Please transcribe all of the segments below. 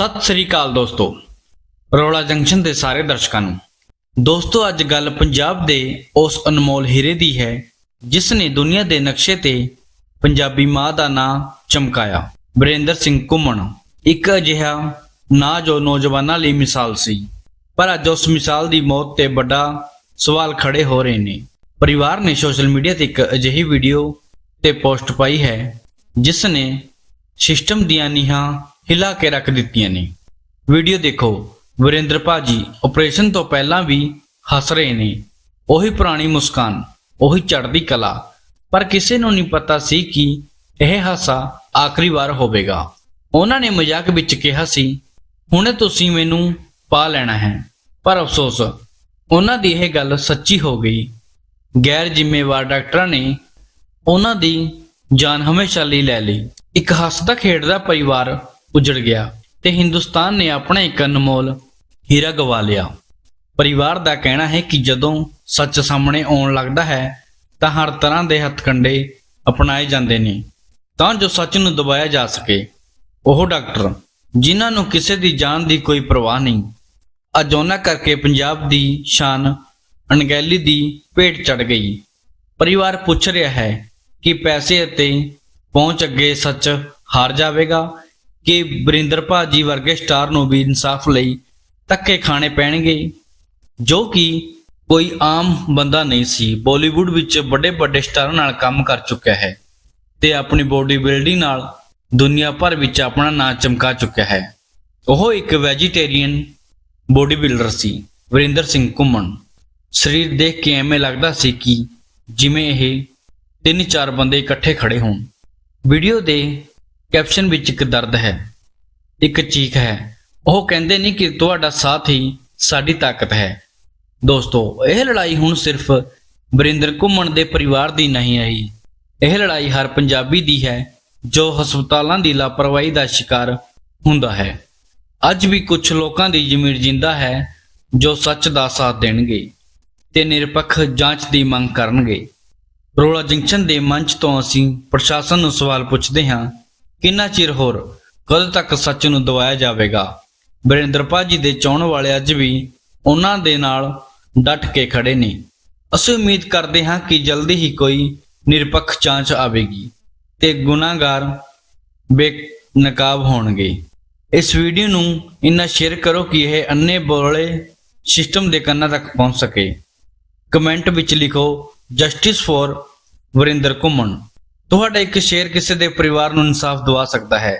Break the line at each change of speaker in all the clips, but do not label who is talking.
ਸਤਿ ਸ੍ਰੀ ਅਕਾਲ ਦੋਸਤੋ। ਰੋਲਾ ਜੰਕਸ਼ਨ ਦੇ ਸਾਰੇ ਦਰਸ਼ਕਾਂ ਨੂੰ। ਦੋਸਤੋ, ਅੱਜ ਗੱਲ ਪੰਜਾਬ ਦੇ ਉਸ ਅਨਮੋਲ ਹੀਰੇ ਦੀ ਹੈ, ਜਿਸ ਨੇ ਦੁਨੀਆ ਦੇ ਨਕਸ਼ੇ ਤੇ ਪੰਜਾਬੀ ਮਾਂ ਦਾ ਨਾਂ ਚਮਕਾਇਆ। ਬਰਿੰਦਰ ਸਿੰਘ ਘੁੰਮਣ। ਇੱਕ ਅਜਿਹਾ ਨਾਂ ਜੋ ਨੌਜਵਾਨਾਂ ਲਈ ਮਿਸਾਲ ਸੀ। ਪਰ ਅੱਜ ਉਸ ਮਿਸਾਲ ਦੀ ਮੌਤ ਤੇ ਵੱਡਾ ਸਵਾਲ ਖੜੇ ਹੋ ਰਹੇ ਨੇ। ਪਰਿਵਾਰ ਨੇ ਸੋਸ਼ਲ ਮੀਡੀਆ ਤੇ ਇੱਕ ਅਜਿਹੀ ਵੀਡੀਓ ਤੇ ਪੋਸਟ ਪਾਈ ਹੈ, ਜਿਸ ਨੇ ਸਿਸਟਮ ਦੀਆਂ ਨੀਹਾਂ ਹਿਲਾ ਕੇ ਰੱਖ ਦਿੱਤੀਆਂ ਨੇ। ਵੀਡੀਓ ਦੇਖੋ, ਵਰਿੰਦਰ ਭਾਜੀ ਆਪਰੇਸ਼ਨ ਤੋਂ ਪਹਿਲਾਂ ਵੀ ਹੱਸ ਰਹੇ ਨੇ। ਉਹੀ ਪੁਰਾਣੀ ਮੁਸਕਾਨ, ਉਹੀ ਚੜ੍ਹਦੀ ਕਲਾ। ਪਰ ਕਿਸੇ ਨੂੰ ਨਹੀਂ ਪਤਾ ਸੀ ਕਿ ਇਹ ਹਾਸਾ ਆਖਰੀ ਵਾਰ ਹੋਵੇਗਾ। ਉਹਨਾਂ ਨੇ ਮਜ਼ਾਕ ਵਿੱਚ ਕਿਹਾ ਸੀ, ਹੁਣੇ ਤੁਸੀਂ ਮੈਨੂੰ ਪਾ ਲੈਣਾ ਹੈ। ਪਰ ਅਫਸੋਸ, ਉਹਨਾਂ ਦੀ ਇਹ ਗੱਲ ਸੱਚੀ ਹੋ ਗਈ। ਗੈਰ ਜ਼ਿੰਮੇਵਾਰ ਡਾਕਟਰਾਂ ਨੇ ਉਹਨਾਂ ਦੀ ਜਾਨ ਹਮੇਸ਼ਾ ਲਈ ਲੈ ਲਈ। ਇੱਕ ਹੱਸਦਾ ਖੇਡਦਾ ਪਰਿਵਾਰ ਉਜੜ ਗਿਆ ਤੇ ਹਿੰਦੁਸਤਾਨ ਨੇ ਆਪਣਾ ਇੱਕ ਅਨਮੋਲ ਹੀਰਾ ਗਵਾ ਲਿਆ। ਪਰਿਵਾਰ ਦਾ ਕਹਿਣਾ ਹੈ ਕਿ ਜਦੋਂ ਸੱਚ ਸਾਹਮਣੇ ਆਉਣ ਲੱਗਦਾ ਹੈ, ਤਾਂ ਹਰ ਤਰ੍ਹਾਂ ਦੇ ਹੱਥਕੰਡੇ ਅਪਣਾਏ ਜਾਂਦੇ ਨੇ। ਤਾਂ ਜੋ ਸੱਚ ਨੂੰ ਦਬਾਇਆ ਜਾ ਸਕੇ। ਉਹ ਡਾਕਟਰ, ਜਿਨ੍ਹਾਂ ਨੂੰ ਕਿਸੇ ਦੀ ਜਾਨ ਦੀ ਕੋਈ ਪਰਵਾਹ ਨਹੀਂ ਅਜੋਨਾ ਕਰਕੇ ਪੰਜਾਬ ਦੀ ਸ਼ਾਨ ਅਣਗਹਿਲੀ ਦੀ ਭੇਟ ਚੜ ਗਈ। ਪਰਿਵਾਰ ਪੁੱਛ ਰਿਹਾ ਹੈ ਕਿ ਪੈਸੇ ਅਤੇ ਪਹੁੰਚ ਅੱਗੇ ਸੱਚ ਹਾਰ ਜਾਵੇਗਾ ਕਿ ਬਰਿੰਦਰ ਭਾਜੀ ਵਰਗੇ ਸਟਾਰ ਨੂੰ ਵੀ ਇਨਸਾਫ ਲਈ ਧੱਕੇ ਖਾਣੇ ਪੈਣਗੇ। ਜੋ ਕਿ ਕੋਈ ਆਮ ਬੰਦਾ ਨਹੀਂ ਸੀ, ਬਾਲੀਵੁੱਡ ਵਿੱਚ ਵੱਡੇ ਵੱਡੇ ਸਟਾਰਾਂ ਨਾਲ ਕੰਮ ਕਰ ਚੁੱਕਿਆ ਹੈ ਤੇ ਆਪਣੀ ਬੋਡੀ ਬਿਲਡਿੰਗ ਨਾਲ ਦੁਨੀਆ ਭਰ ਵਿੱਚ ਆਪਣਾ ਨਾਂ ਚਮਕਾ ਚੁੱਕਿਆ ਹੈ। ਉਹ ਇੱਕ ਵੈਜੀਟੇਰੀਅਨ ਬੋਡੀ ਬਿਲਡਰ ਸੀ, ਵਰਿੰਦਰ ਸਿੰਘ ਘੁੰਮਣ। ਸਰੀਰ ਦੇਖ ਕੇ ਐਵੇਂ ਲੱਗਦਾ ਸੀ ਕਿ ਜਿਵੇਂ ਇਹ ਤਿੰਨ ਚਾਰ ਬੰਦੇ ਇਕੱਠੇ ਖੜੇ ਹੋਣ। ਵੀਡੀਓ ਦੇ ਕੈਪਸ਼ਨ ਵਿੱਚ ਇੱਕ ਦਰਦ ਹੈ, ਇੱਕ ਚੀਖ ਹੈ। ਉਹ ਕਹਿੰਦੇ ਨਹੀਂ ਕਿ ਤੁਹਾਡਾ ਸਾਥ ਹੀ ਸਾਡੀ ਤਾਕਤ ਹੈ। ਦੋਸਤੋ, ਇਹ ਲੜਾਈ ਹੁਣ ਸਿਰਫ ਵਰਿੰਦਰ ਘੁੰਮਣ ਦੇ ਪਰਿਵਾਰ ਦੀ ਨਹੀਂ ਆਈ। ਇਹ ਲੜਾਈ ਹਰ ਪੰਜਾਬੀ ਦੀ ਹੈ, ਜੋ ਹਸਪਤਾਲਾਂ ਦੀ ਲਾਪਰਵਾਹੀ ਦਾ ਸ਼ਿਕਾਰ ਹੁੰਦਾ ਹੈ। ਅੱਜ ਵੀ ਕੁਝ ਲੋਕਾਂ ਦੀ ਜ਼ਮੀਰ ਜਿੰਦਾ ਹੈ, ਜੋ ਸੱਚ ਦਾ ਸਾਥ ਦੇਣਗੇ ਤੇ ਨਿਰਪੱਖ ਜਾਂਚ ਦੀ ਮੰਗ ਕਰਨਗੇ। ਰੋਲਾ ਜੰਕਸ਼ਨ ਦੇ ਮੰਚ ਤੋਂ ਅਸੀਂ ਪ੍ਰਸ਼ਾਸਨ ਨੂੰ ਸਵਾਲ ਪੁੱਛਦੇ ਹਾਂ ਕਿੰਨਾ ਚਿਰ ਹੋਰ ਕਦ ਤੱਕ ਸੱਚ ਨੂੰ ਦਵਾਇਆ ਜਾਵੇਗਾ? ਬਰਿੰਦਰ ਭਾਜੀ ਦੇ ਚਾਹਣ ਵਾਲੇ ਅੱਜ ਵੀ ਉਹਨਾਂ ਦੇ ਨਾਲ ਡਟ ਕੇ ਖੜੇ ਨੇ। ਅਸੀਂ ਉਮੀਦ ਕਰਦੇ ਹਾਂ ਕਿ ਜਲਦੀ ਹੀ ਕੋਈ ਨਿਰਪੱਖ ਜਾਂਚ ਆਵੇਗੀ ਤੇ ਗੁਨਾਹਗਾਰ ਬੇਨਕਾਬ ਹੋਣਗੇ। ਇਸ ਵੀਡੀਓ ਨੂੰ ਇੰਨਾ ਸ਼ੇਅਰ ਕਰੋ ਕਿ ਇਹ ਅੰਨੇ ਬੋਲੇ ਸਿਸਟਮ ਦੇ ਕੰਨਾਂ ਤੱਕ ਪਹੁੰਚ ਸਕੇ। ਕਮੈਂਟ ਵਿੱਚ ਲਿਖੋ, ਜਸਟਿਸ ਫॉर ਵਰਿੰਦਰ ਘੁੰਮਣ। ਤੁਹਾਡਾ ਇੱਕ ਸ਼ੇਅਰ ਕਿਸੇ ਦੇ ਪਰਿਵਾਰ ਨੂੰ ਇਨਸਾਫ ਦਿਵਾ ਸਕਦਾ ਹੈ।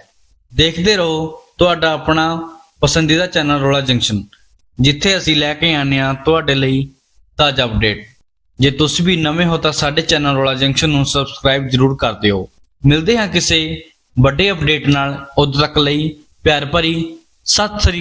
ਦੇਖਦੇ ਰਹੋ, ਤੁਹਾਡਾ ਆਪਣਾ ਪਸੰਦੀਦਾ ਚੈਨਲ ਰੋਲਾ ਜੰਕਸ਼ਨ, ਜਿੱਥੇ ਅਸੀਂ ਲੈ ਕੇ ਆਉਂਦੇ ਹਾਂ ਤੁਹਾਡੇ ਲਈ ਤਾਜ਼ਾ ਅਪਡੇਟ। ਜੇ ਤੁਸੀਂ ਵੀ ਨਵੇਂ ਹੋ ਤਾਂ ਸਾਡੇ ਚੈਨਲ ਰੋਲਾ ਜੰਕਸ਼ਨ ਨੂੰ ਸਬਸਕ੍ਰਾਈਬ ਜ਼ਰੂਰ ਕਰ ਦਿਓ। ਮਿਲਦੇ ਹਾਂ ਕਿਸੇ ਵੱਡੇ ਅਪਡੇਟ ਨਾਲ। ਉਦੋਂ ਤੱਕ ਲਈ ਪਿਆਰ ਭਰੀ ਸਤਿ ਸ੍ਰੀ